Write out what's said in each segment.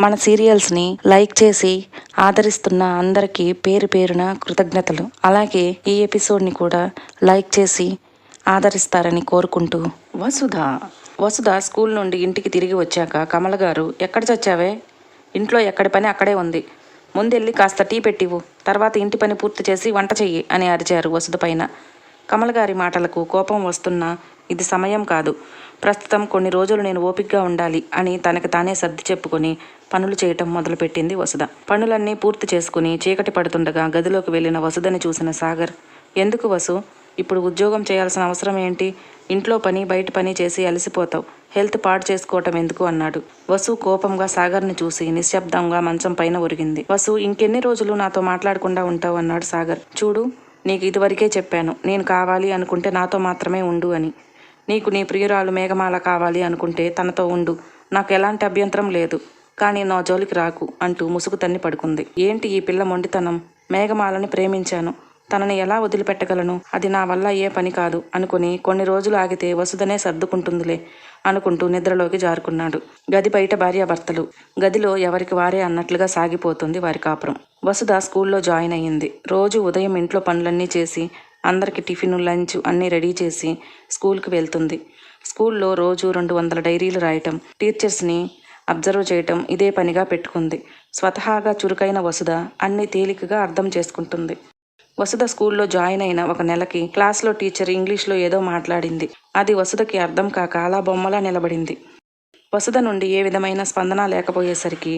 మన సీరియల్స్ని లైక్ చేసి ఆదరిస్తున్న అందరికీ పేరు పేరున కృతజ్ఞతలు. అలాగే ఈ ఎపిసోడ్ని కూడా లైక్ చేసి ఆదరిస్తారని కోరుకుంటూ. వసుధ వసుధ స్కూల్ నుండి ఇంటికి తిరిగి వచ్చాక కమల గారు ఎక్కడ చచ్చావే? ఇంట్లో ఎక్కడి పని అక్కడే ఉంది. ముందెళ్ళి కాస్త టీ పెట్టివు తర్వాత ఇంటి పని పూర్తి చేసి వంట చెయ్యి అని అరిచారు వసుధ పైన. కమల్ గారి మాటలకు కోపం వస్తున్నా ఇది సమయం కాదు. ప్రస్తుతం కొన్ని రోజులు నేను ఓపిక్గా ఉండాలి అని తనకు తానే సర్ది చెప్పుకొని పనులు చేయటం మొదలుపెట్టింది వసుధ. పనులన్నీ పూర్తి చేసుకుని చీకటి పడుతుండగా గదిలోకి వెళ్ళిన వసుధని చూసిన సాగర్ ఎందుకు వసు? ఇప్పుడు ఉద్యోగం చేయాల్సిన అవసరం ఏంటి? ఇంట్లో పని బయట పని చేసి అలసిపోతావు. హెల్త్ పాడు చేసుకోవటం ఎందుకు? అన్నాడు. వసు కోపంగా సాగర్ని చూసి నిశ్శబ్దంగా మంచం పైన ఒరిగింది. వసు ఇంకెన్ని రోజులు నాతో మాట్లాడకుండా ఉంటావు? అన్నాడు సాగర్. చూడు నీకు ఇదివరకే చెప్పాను. నేను కావాలి అనుకుంటే నాతో మాత్రమే ఉండు అని. నీకు నీ ప్రియురాలు మేఘమాల కావాలి అనుకుంటే తనతో ఉండు. నాకు ఎలాంటి అభ్యంతరం లేదు. కానీ నా జోలికి రాకు అంటూ ముసుగు తన్ని పడుకుంది. ఏంటి ఈ పిల్ల మొండితనం? మేఘమాలని ప్రేమించాను. తనని ఎలా వదిలిపెట్టగలను? అది నా వల్ల ఏ పని కాదు అనుకుని కొన్ని రోజులు ఆగితే వసుదనే సర్దుకుంటుందిలే అనుకుంటూ నిద్రలోకి జారుకున్నాడు. గది బయట భార్యాభర్తలు గదిలో ఎవరికి వారే అన్నట్లుగా సాగిపోతుంది వారి కాపురం. వసుధ స్కూల్లో జాయిన్ అయ్యింది. రోజు ఉదయం ఇంట్లో పనులన్నీ చేసి అందరికి టిఫిన్ లంచ్ అన్నీ రెడీ చేసి స్కూల్కి వెళ్తుంది. స్కూల్లో రోజు రెండు వందల డైరీలు రాయటం టీచర్స్ని అబ్జర్వ్ చేయటం ఇదే పనిగా పెట్టుకుంది. స్వతహాగా చురుకైన వసుధ అన్ని తేలికగా అర్థం చేసుకుంటుంది. వసుధ స్కూల్లో జాయిన్ అయిన ఒక నెలకి క్లాస్లో టీచర్ ఇంగ్లీష్లో ఏదో మాట్లాడింది. అది వసుధకి అర్థం కాక అలా బొమ్మలా నిలబడింది. వసుధ నుండి ఏ విధమైన స్పందన లేకపోయేసరికి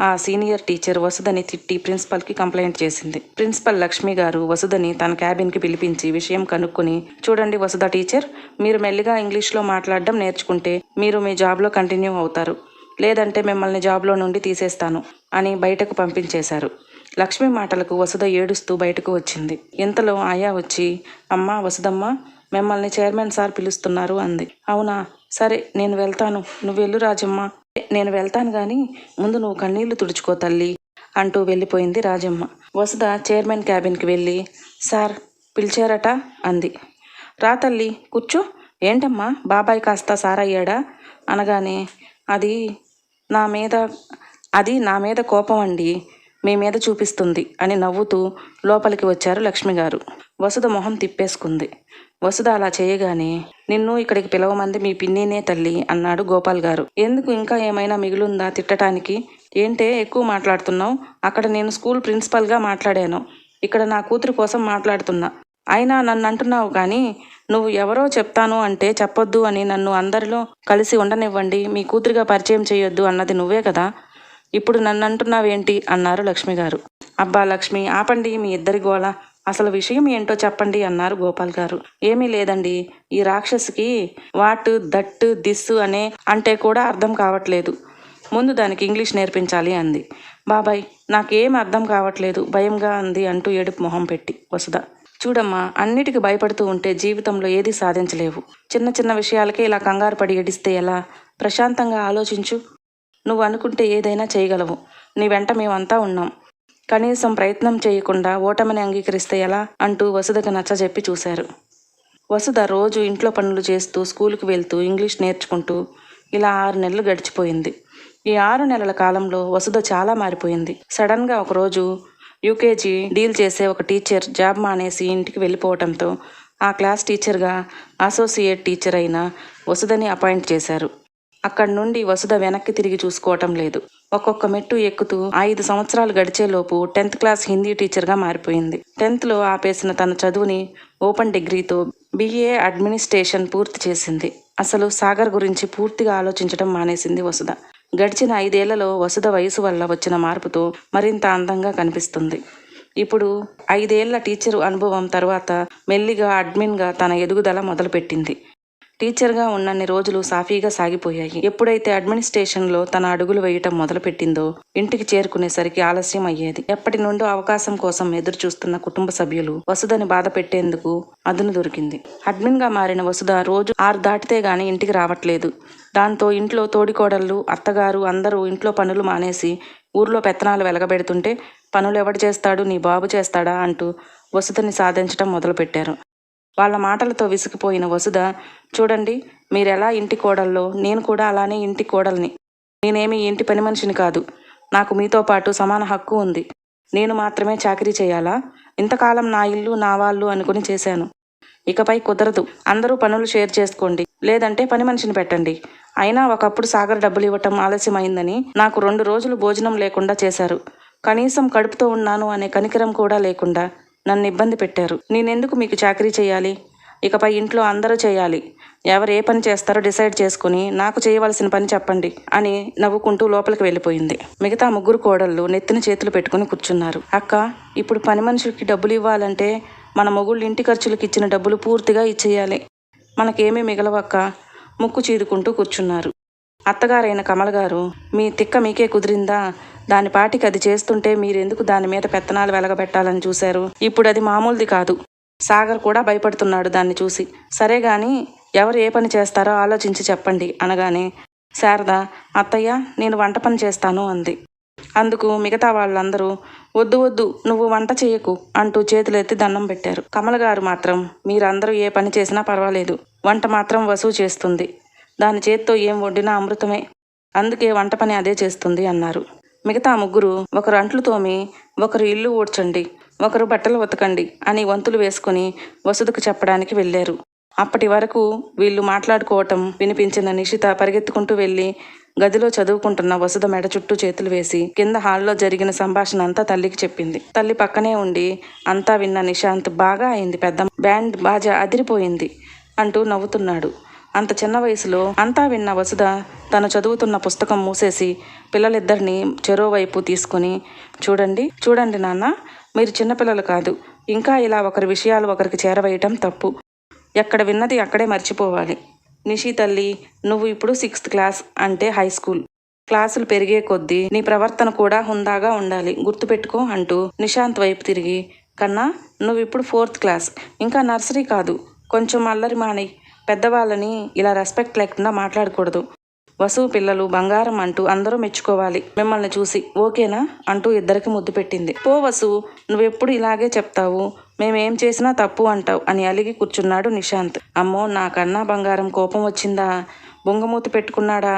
ఆ సీనియర్ టీచర్ వసుధని తిట్టి ప్రిన్సిపల్కి కంప్లైంట్ చేసింది. ప్రిన్సిపల్ లక్ష్మి గారు వసుధని తన క్యాబిన్కి పిలిపించి విషయం కనుక్కొని చూడండి వసుధ టీచర్ మీరు మెల్లిగా ఇంగ్లీష్లో మాట్లాడడం నేర్చుకుంటే మీరు మీ జాబ్లో కంటిన్యూ అవుతారు. లేదంటే మిమ్మల్ని జాబ్లో నుండి తీసేస్తాను అని బయటకు పంపించేశారు. లక్ష్మి మాటలకు వసుధ ఏడుస్తూ బయటకు వచ్చింది. ఇంతలో ఆయా వచ్చి అమ్మా వసుదమ్మ మిమ్మల్ని చైర్మన్ సార్ పిలుస్తున్నారు అంది. అవునా? సరే నేను వెళ్తాను. నువ్వు వెళ్ళు రాజమ్మ. నేను వెళ్తాను కానీ ముందు నువ్వు కన్నీళ్ళు తుడుచుకో తల్లి అంటూ వెళ్ళిపోయింది రాజమ్మ. వసుధ చైర్మన్ క్యాబిన్కి వెళ్ళి సార్ పిలిచారట అంది. రా తల్లి కూర్చో. ఏంటమ్మా బాబాయ్ కాస్త సార్ అయ్యాడా అనగానే అది నా మీద అది నా మీద కోపం అండి. మీ మీద చూపిస్తుంది అని నవ్వుతూ లోపలికి వచ్చారు లక్ష్మి గారు. వసుధ మొహం తిప్పేసుకుంది. వసుధ అలా చేయగానే నిన్ను ఇక్కడికి పిలవమంది మీ పిన్నినే తల్లి అన్నాడు గోపాల్ గారు. ఎందుకు ఇంకా ఏమైనా మిగులుందా తిట్టడానికి ఏంటే ఎక్కువ మాట్లాడుతున్నావు? అక్కడ నేను స్కూల్ ప్రిన్సిపల్గా మాట్లాడాను. ఇక్కడ నా కూతురు కోసం మాట్లాడుతున్నా. అయినా నన్ను అంటున్నావు కానీ నువ్వు ఎవరో చెప్తాను అంటే చెప్పొద్దు అని నన్ను అందరిలో కలిసి ఉండనివ్వండి. మీ కూతురుగా పరిచయం చేయొద్దు అన్నది నువ్వే కదా. ఇప్పుడు నన్ను అంటున్నావేంటి అన్నారు లక్ష్మి గారు. అబ్బా లక్ష్మి ఆపండి మీ ఇద్దరి గోల. అసలు విషయం ఏంటో చెప్పండి అన్నారు గోపాల్ గారు. ఏమీ లేదండి. ఈ రాక్షసికి వాట్ దట్ దిస్ అనే అంటే కూడా అర్థం కావట్లేదు. ముందు దానికి ఇంగ్లీష్ నేర్పించాలి అంది. బాబాయ్ నాకేం అర్థం కావట్లేదు. భయంగా అంది అంటూ ఏడుపు మొహం పెట్టి వసుధ. చూడమ్మా అన్నిటికీ భయపడుతూ ఉంటే జీవితంలో ఏది సాధించలేవు. చిన్న చిన్న విషయాలకే ఇలా కంగారు పడి ఏడిస్తే ఎలా? ప్రశాంతంగా ఆలోచించు. నువ్వు అనుకుంటే ఏదైనా చేయగలవు. నీ వెంట మేమంతా ఉన్నాం. కనీసం ప్రయత్నం చేయకుండా ఓటమిని అంగీకరిస్తే ఎలా? అంటూ వసుధకు నచ్చజెప్పి చూశారు. వసుధ రోజు ఇంట్లో పనులు చేస్తూ స్కూల్కి వెళ్తూ ఇంగ్లీష్ నేర్చుకుంటూ ఇలా ఆరు నెలలు గడిచిపోయింది. ఈ ఆరు నెలల కాలంలో వసుధ చాలా మారిపోయింది. సడన్గా ఒకరోజు యూకేజీ డీల్ చేసే ఒక టీచర్ జాబ్ మానేసి ఇంటికి వెళ్ళిపోవడంతో ఆ క్లాస్ టీచర్గా అసోసియేట్ టీచర్ అయిన వసుధని అపాయింట్ చేశారు. అక్కడి నుండి వసుధ వెనక్కి తిరిగి చూసుకోవటం లేదు. ఒక్కొక్క మెట్టు ఎక్కుతూ ఐదు సంవత్సరాలు గడిచేలోపు టెన్త్ క్లాస్ హిందీ టీచర్గా మారిపోయింది. టెన్త్లో ఆపేసిన తన చదువుని ఓపెన్ డిగ్రీతో బిఏ అడ్మినిస్ట్రేషన్ పూర్తి చేసింది. అసలు సాగర్ గురించి పూర్తిగా ఆలోచించడం మానేసింది వసుధ. గడిచిన ఐదేళ్ళలో వసుధ వయసు వల్ల వచ్చిన మార్పుతో మరింత అందంగా కనిపిస్తుంది. ఇప్పుడు ఐదేళ్ళ టీచరు అనుభవం తర్వాత మెల్లిగా అడ్మిన్గా తన ఎదుగుదల మొదలుపెట్టింది. టీచర్గా ఉన్నన్ని రోజులు సాఫీగా సాగిపోయాయి. ఎప్పుడైతే అడ్మినిస్ట్రేషన్లో తన అడుగులు వేయటం మొదలుపెట్టిందో ఇంటికి చేరుకునేసరికి ఆలస్యం అయ్యేది. ఎప్పటి నుండో అవకాశం కోసం ఎదురు చూస్తున్న కుటుంబ సభ్యులు వసుధని బాధ పెట్టేందుకు అదును దొరికింది. అడ్మిన్గా మారిన వసుధ రోజు ఆరు దాటితే గాని ఇంటికి రావట్లేదు. దాంతో ఇంట్లో తోడికోడళ్ళు అత్తగారు అందరూ ఇంట్లో పనులు మానేసి ఊర్లో పెత్తనాలు వెలగబెడుతుంటే పనులు ఎవడు చేస్తాడు? నీ బాబు చేస్తాడా? అంటూ వసుధని సాధించడం మొదలుపెట్టారు. వాళ్ళ మాటలతో విసిగిపోయిన వసుధ చూడండి మీరెలా ఇంటి కోడల్లో? నేను కూడా అలానే ఇంటి కోడల్ని. నేనేమి ఇంటి పని మనిషిని కాదు. నాకు మీతో పాటు సమాన హక్కు ఉంది. నేను మాత్రమే చాకరీ చేయాలా? ఇంతకాలం నా ఇల్లు నా వాళ్ళు అనుకుని చేశాను. ఇకపై కుదరదు. అందరూ పనులు షేర్ చేసుకోండి. లేదంటే పని మనిషిని పెట్టండి. అయినా ఒకప్పుడు సాగర్ డబ్బులు ఇవ్వటం ఆలస్యమైందని నాకు రెండు రోజులు భోజనం లేకుండా చేశారు. కనీసం కడుపుతో ఉన్నాను అనే కనికరం కూడా లేకుండా నన్ను ఇబ్బంది పెట్టారు. నేనెందుకు మీకు చాకరీ చేయాలి? ఇకపై ఇంట్లో అందరూ చేయాలి. ఎవరు ఏ పని చేస్తారో డిసైడ్ చేసుకుని నాకు చేయవలసిన పని చెప్పండి అని నవ్వుకుంటూ లోపలికి వెళ్ళిపోయింది. మిగతా ముగ్గురు కోడళ్ళు నెత్తిన చేతులు పెట్టుకుని కూర్చున్నారు. అక్క ఇప్పుడు పని మనుషులకి డబ్బులు ఇవ్వాలంటే మన మొగుళ్ళు ఇంటి ఖర్చులకు ఇచ్చిన డబ్బులు పూర్తిగా ఇచ్చేయాలి. మనకేమీ మిగలవక్క ముక్కు చీదుకుంటూ కూర్చున్నారు. అత్తగారైన కమల గారు మీ తిక్క మీకే కుదిరిందా? దాని పాటికి అది చేస్తుంటే మీరెందుకు దాని మీద పెత్తనాలు వెలగబెట్టాలని చూశారు? ఇప్పుడు అది మామూలుది కాదు. సాగర్ కూడా భయపడుతున్నాడు దాన్ని చూసి. సరే గాని ఎవరు ఏ పని చేస్తారో ఆలోచించి చెప్పండి అనగానే శారద అత్తయ్య నేను వంట పని చేస్తాను అంది. అందుకు మిగతా వాళ్ళందరూ వద్దు వద్దు నువ్వు వంట చేయకు అంటూ చేతులెత్తి దండం పెట్టారు. కమల గారు మాత్రం మీరందరూ ఏ పని చేసినా పర్వాలేదు. వంట మాత్రం వసూలు చేస్తుంది. దాని చేత్తో ఏం వండినా అమృతమే. అందుకే వంట పని అదే చేస్తుంది అన్నారు. మిగతా ముగ్గురు ఒకరు అంట్లు తోమి ఒకరు ఇల్లు ఊడ్చండి ఒకరు బట్టలు ఉతకండి అని వంతులు వేసుకుని వసతికి చెప్పడానికి వెళ్ళారు. అప్పటి వరకు వీళ్ళు మాట్లాడుకోవటం వినిపించిన నిషిత పరిగెత్తుకుంటూ వెళ్ళి గదిలో చదువుకుంటున్న వసుధ మెడ చుట్టూ చేతులు వేసి కింద హాల్లో జరిగిన సంభాషణ అంతా తల్లికి చెప్పింది. తల్లి పక్కనే ఉండి అంతా విన్న నిశాంత్ బాగా అయింది పెద్ద బ్యాండ్ బాజా అదిరిపోయింది అంటూ నవ్వుతున్నాడు. అంత చిన్న వయసులో అంతా విన్న వసుధ తను చదువుతున్న పుస్తకం మూసేసి పిల్లలిద్దరిని చెరోవైపు తీసుకుని చూడండి చూడండి నాన్న మీరు చిన్నపిల్లలు కాదు. ఇంకా ఇలా ఒకరి విషయాలు ఒకరికి చేరవేయటం తప్పు. ఎక్కడ విన్నది అక్కడే మర్చిపోవాలి. నిషి తల్లి నువ్వు ఇప్పుడు సిక్స్త్ క్లాస్ అంటే హై స్కూల్. క్లాసులు పెరిగే కొద్దీ నీ ప్రవర్తన కూడా హుందాగా ఉండాలి. గుర్తుపెట్టుకో అంటూ నిశాంత్ వైపు తిరిగి కన్నా నువ్వు ఇప్పుడు ఫోర్త్ క్లాస్. ఇంకా నర్సరీ కాదు. కొంచెం అల్లరి మానే పెద్దవాళ్ళని ఇలా రెస్పెక్ట్ లేకుండా మాట్లాడకూడదు. వసు పిల్లలు బంగారం అంటూ అందరూ మెచ్చుకోవాలి. మిమ్మల్ని చూసి ఓకేనా? అంటూ ఇద్దరికి ముద్దు పెట్టింది. పో వసు నువ్వెప్పుడు ఇలాగే చెప్తావు? మేమేం చేసినా తప్పు అంటావు అని అలిగి కూర్చున్నాడు నిశాంత్. అమ్మో నాకన్నా బంగారం కోపం వచ్చిందా? బొంగమూతి పెట్టుకున్నాడా?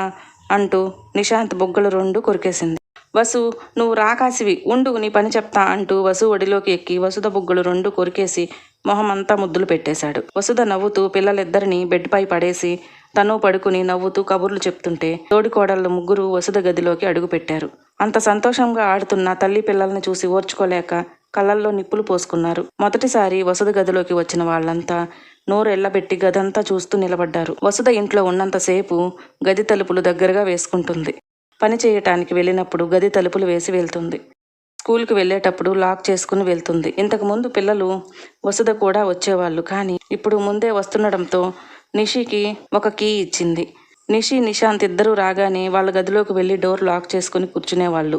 అంటూ నిశాంత్ బొగ్గలు రెండు కొరికేసింది. వసు నువ్వు రాకాసివి ఉండు నీ పని చెప్తా అంటూ వసు ఒడిలోకి ఎక్కి వసుధ బుగ్గులు రెండు కొరికేసి మొహమంతా ముద్దులు పెట్టేశాడు. వసుధ నవ్వుతూ పిల్లలిద్దరిని బెడ్పై పడేసి తను పడుకుని నవ్వుతూ కబుర్లు చెప్తుంటే తోడికోడళ్ళు ముగ్గురు వసుధ గదిలోకి అడుగుపెట్టారు అంత సంతోషంగా ఆడుతున్న తల్లి పిల్లల్ని చూసి ఓర్చుకోలేక కళ్ళల్లో నిప్పులు పోసుకున్నారు. మొదటిసారి వసుధ గదిలోకి వచ్చిన వాళ్ళంతా నోరు ఎల్లబెట్టి గదంతా చూస్తూ నిలబడ్డారు. వసుధ ఇంట్లో ఉన్నంతసేపు గది తలుపులు దగ్గరగా వేసుకుంటుంది. పని చేయటానికి వెళ్ళినప్పుడు గది తలుపులు వేసి వెళ్తుంది. స్కూల్కి వెళ్ళేటప్పుడు లాక్ చేసుకుని వెళ్తుంది. ఇంతకుముందు పిల్లలు వసుధ కూడా వచ్చేవాళ్ళు. కానీ ఇప్పుడు ముందే వస్తుండడంతో నిషికి ఒక కీ ఇచ్చింది. నిషి నిశాంత్ ఇద్దరూ రాగానే వాళ్ళ గదిలోకి వెళ్ళి డోర్ లాక్ చేసుకుని కూర్చునేవాళ్ళు.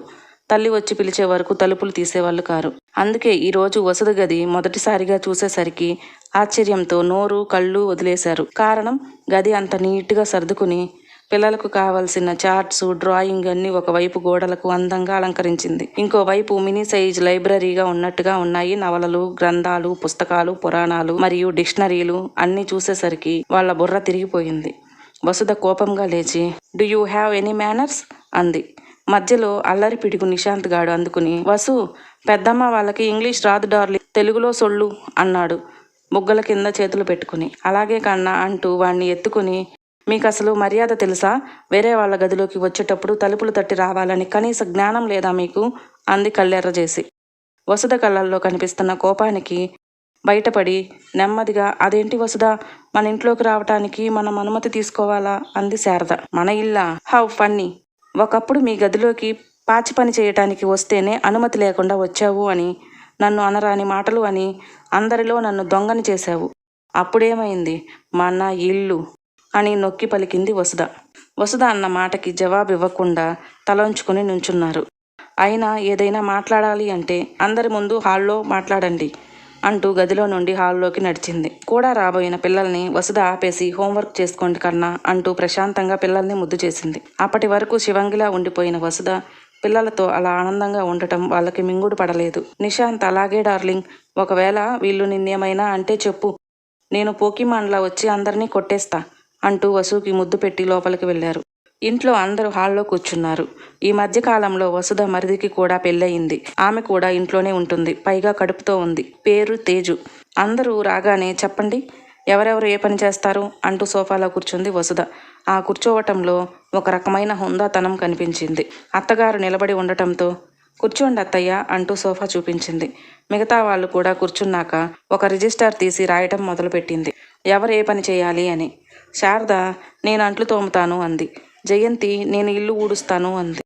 తల్లి వచ్చి పిలిచే వరకు తలుపులు తీసేవాళ్ళు కారు. అందుకే ఈరోజు వసతి గది మొదటిసారిగా చూసేసరికి ఆశ్చర్యంతో నోరు కళ్ళు వదిలేశారు. కారణం గది అంత నీట్గా సర్దుకుని పిల్లలకు కావలసిన చార్ట్స్ డ్రాయింగ్ అన్ని ఒకవైపు గోడలకు అందంగా అలంకరించింది. ఇంకోవైపు మినీ సైజ్ లైబ్రరీగా ఉన్నట్టుగా ఉన్నాయి నవలలు గ్రంథాలు పుస్తకాలు పురాణాలు మరియు డిక్షనరీలు అన్ని చూసేసరికి వాళ్ళ బుర్ర తిరిగిపోయింది. వసుధ కోపంగా లేచి do you have any manners అంది. మధ్యలో అల్లరి పిడుగు నిశాంత్ గాడు అందుకుని వసు పెద్దమ్మ వాళ్ళకి ఇంగ్లీష్ రాదు డార్లి తెలుగులో సొళ్ళు అన్నాడు బుగ్గల కింద చేతులు పెట్టుకుని. అలాగే కన్నా అంటూ వాణ్ణి ఎత్తుకుని మీకు అసలు మర్యాద తెలుసా? వేరే వాళ్ళ గదిలోకి వచ్చేటప్పుడు తలుపులు తట్టి రావాలని కనీస జ్ఞానం లేదా మీకు? అంది కళ్ళెర్ర చేసి వసుధ కళ్ళల్లో కనిపిస్తున్న కోపానికి బయటపడి నెమ్మదిగా అదేంటి వసుధ? మన ఇంట్లోకి రావటానికి మనం అనుమతి తీసుకోవాలా? అంది శారద. మన ఇల్లా? How funny! ఒకప్పుడు మీ గదిలోకి పాచి పని చేయటానికి వస్తేనే అనుమతి లేకుండా వచ్చావు అని నన్ను అనరాని మాటలు అని అందరిలో నన్ను దొంగని చేశావు. అప్పుడేమైంది? మన ఇల్లు అని నొక్కి పలికింది వసుధ. వసుధ అన్న మాటకి జవాబు ఇవ్వకుండా తలంచుకుని నుంచున్నారు. అయినా ఏదైనా మాట్లాడాలి అంటే అందరి ముందు హాల్లో మాట్లాడండి అంటూ గదిలో నుండి హాల్లోకి నడిచింది. కూడా రాబోయిన పిల్లల్ని వసుధ ఆపేసి హోంవర్క్ చేసుకోండి కన్నా అంటూ ప్రశాంతంగా పిల్లల్ని ముద్దు చేసింది. అప్పటి వరకు శివంగిలా ఉండిపోయిన వసుధ పిల్లలతో అలా ఆనందంగా ఉండటం వాళ్ళకి మింగుడు పడలేదు. నిశాంత్ అలాగే డార్లింగ్. ఒకవేళ వీళ్ళు నిన్నేమైనా అంటే చెప్పు. నేను పోకిమాన్లా వచ్చి అందరినీ కొట్టేస్తా. అంటూ వసుకి ముద్దు పెట్టి లోపలికి వెళ్ళారు. ఇంట్లో అందరూ హాల్లో కూర్చున్నారు. ఈ మధ్య కాలంలో వసుధ మరిదికి కూడా పెళ్ళయింది. ఆమె కూడా ఇంట్లోనే ఉంటుంది. పైగా కడుపుతో ఉంది. పేరు తేజు. అందరూ రాగానే చెప్పండి ఎవరెవరు ఏ పని చేస్తారు? అంటూ సోఫాలో కూర్చుంది వసుధ. ఆ కూర్చోవటంలో ఒక రకమైన హుందాతనం కనిపించింది. అత్తగారు నిలబడి ఉండటంతో కూర్చోండి అత్తయ్య అంటూ సోఫా చూపించింది. మిగతా వాళ్ళు కూడా కూర్చున్నాక ఒక రిజిస్టర్ తీసి రాయటం మొదలుపెట్టింది. ఎవరు ఏ పని చేయాలి అని. శారద నేను అంట్లు తోముతాను అంది. జయంతి నేను ఇల్లు ఊడుస్తాను అంది.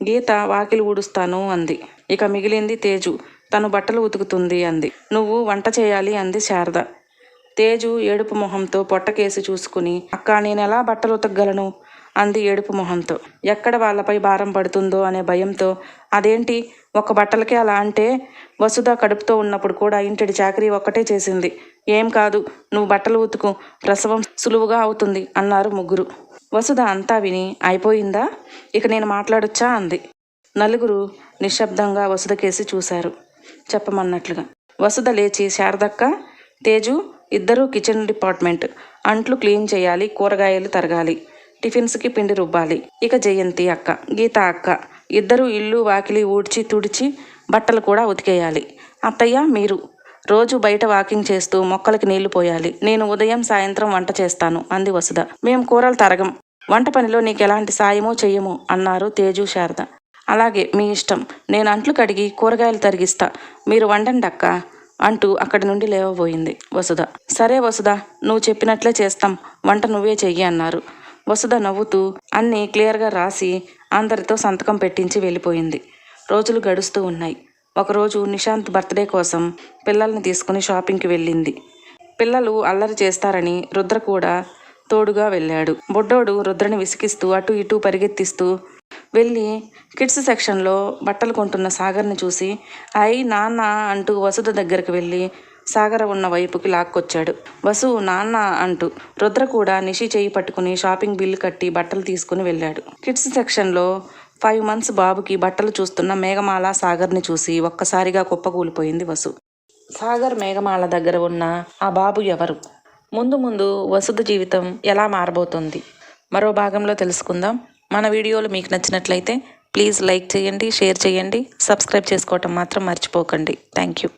గీత వాకిలి ఊడుస్తాను అంది. ఇక మిగిలింది తేజు. తను బట్టలు ఉతుకుతుంది అంది. నువ్వు వంట చేయాలి అంది శారద. తేజు ఏడుపు మొహంతో పొట్టకేసి చూసుకుని అక్క నేను ఎలా బట్టలు ఉతకగలను? అంది ఏడుపు మొహంతో. ఎక్కడ వాళ్ళపై భారం పడుతుందో అనే భయంతో అదేంటి? ఒక బట్టలకే అలా అంటే వసుధ కడుపుతో ఉన్నప్పుడు కూడా ఇంటిడి చాకరీ ఒక్కటే చేసింది. ఏం కాదు నువ్వు బట్టలు ఉతుకు ప్రసవం సులువుగా అవుతుంది అన్నారు ముగ్గురు. వసుధ అంతా విని అయిపోయిందా? ఇక నేను మాట్లాడొచ్చా? అంది. నలుగురు నిశ్శబ్దంగా వసుధకేసి చూశారు. చెప్పమన్నట్లుగా. వసుధ లేచి శారదక్క తేజు ఇద్దరూ కిచెన్ డిపార్ట్మెంట్ అంట్లు క్లీన్ చేయాలి కూరగాయలు తరగాలి టిఫిన్స్కి పిండి రుబ్బాలి. ఇక జయంతి అక్క గీత అక్క ఇద్దరు ఇల్లు వాకిలి ఊడ్చి తుడిచి బట్టలు కూడా ఉతికేయాలి. అత్తయ్య మీరు రోజు బయట వాకింగ్ చేస్తూ మొక్కలకి నీళ్ళు పోయాలి. నేను ఉదయం సాయంత్రం వంట చేస్తాను అంది వసుధ. మేం కూరలు తరగం. వంట పనిలో నీకు ఎలాంటి సాయమో చెయ్యము అన్నారు తేజు శారద. అలాగే మీ ఇష్టం. నేను అంట్లు కడిగి కూరగాయలు తరిగిస్తా. మీరు వండండి అక్క అంటూ అక్కడి నుండి లేవబోయింది వసుధ. సరే వసుధ నువ్వు చెప్పినట్లే చేస్తాం. వంట నువ్వే చెయ్యి అన్నారు. వసుధ నవ్వుతూ అన్నీ క్లియర్గా రాసి అందరితో సంతకం పెట్టించి వెళ్ళిపోయింది. రోజులు గడుస్తూ ఉన్నాయి. ఒకరోజు నిశాంత్ బర్త్డే కోసం పిల్లల్ని తీసుకుని షాపింగ్కి వెళ్ళింది. పిల్లలు అల్లరి చేస్తారని రుద్ర కూడా తోడుగా వెళ్ళాడు. బొడ్డోడు రుద్రని విసిగిస్తూ అటు ఇటు పరిగెత్తిస్తూ వెళ్ళి కిడ్స్ సెక్షన్లో బట్టలు కొంటున్న సాగర్ని చూసి అయి నాన్న అంటూ వసుధ దగ్గరికి వెళ్ళి సాగర ఉన్న వైపుకి లాక్కొచ్చాడు. వసు నాన్న అంటూ రుద్ర కూడా నిషి చేయి పట్టుకుని షాపింగ్ బిల్లు కట్టి బట్టలు తీసుకుని వెళ్ళాడు. కిడ్స్ సెక్షన్లో ఫైవ్ మంత్స్ బాబుకి బట్టలు చూస్తున్న మేఘమాల సాగర్ని చూసి ఒక్కసారిగా కుప్పకూలిపోయింది వసు. సాగర్ మేఘమాల దగ్గర ఉన్న ఆ బాబు ఎవరు? ముందు ముందు వసుధ జీవితం ఎలా మారబోతుంది? మరో భాగంలో తెలుసుకుందాం. మన వీడియోలు మీకు నచ్చినట్లయితే ప్లీజ్ లైక్ చేయండి షేర్ చేయండి సబ్స్క్రైబ్ చేసుకోవటం మాత్రం మర్చిపోకండి. Thank you.